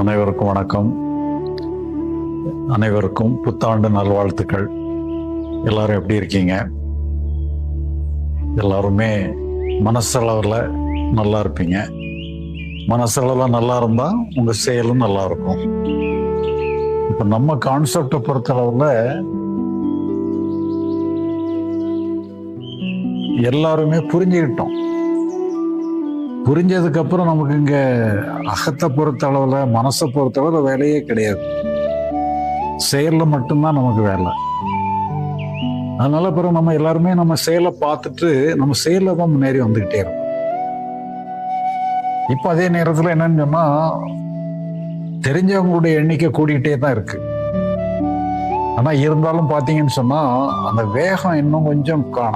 அனைவருக்கும் வணக்கம். அனைவருக்கும் புத்தாண்டு நல்வாழ்த்துக்கள். எல்லாரும் எப்படி இருக்கீங்க? எல்லாருமே மனசளவில் நல்லா இருப்பீங்க. மனசளவில் நல்லா இருந்தால் உங்கள் செயலும் நல்லா இருக்கும். இப்போ நம்ம கான்செப்டை பொறுத்தளவில் எல்லாருமே புரிஞ்சுக்கிட்டோம். புரிஞ்சதுக்கு அப்புறம் நமக்கு இங்க அகத்தை பொறுத்த அளவுல மனசை பொறுத்த அளவுல வேலையே கிடையாது. செயல்ல மட்டும்தான் நமக்கு வேலை. அதனால பிறகு நம்ம எல்லாருமே நம்ம செயலை பார்த்துட்டு நம்ம செயல தான் முன்னேறி வந்துகிட்டே இருக்கோம். இப்ப அதே நேரத்துல என்னன்னு சொன்னா தெரிஞ்சவங்களுடைய எண்ணிக்கை கூடிக்கிட்டே தான் இருக்கு. ஆனா இருந்தாலும் பாத்தீங்கன்னு சொன்னா அந்த வேகம் இன்னும் கொஞ்சம் காணும்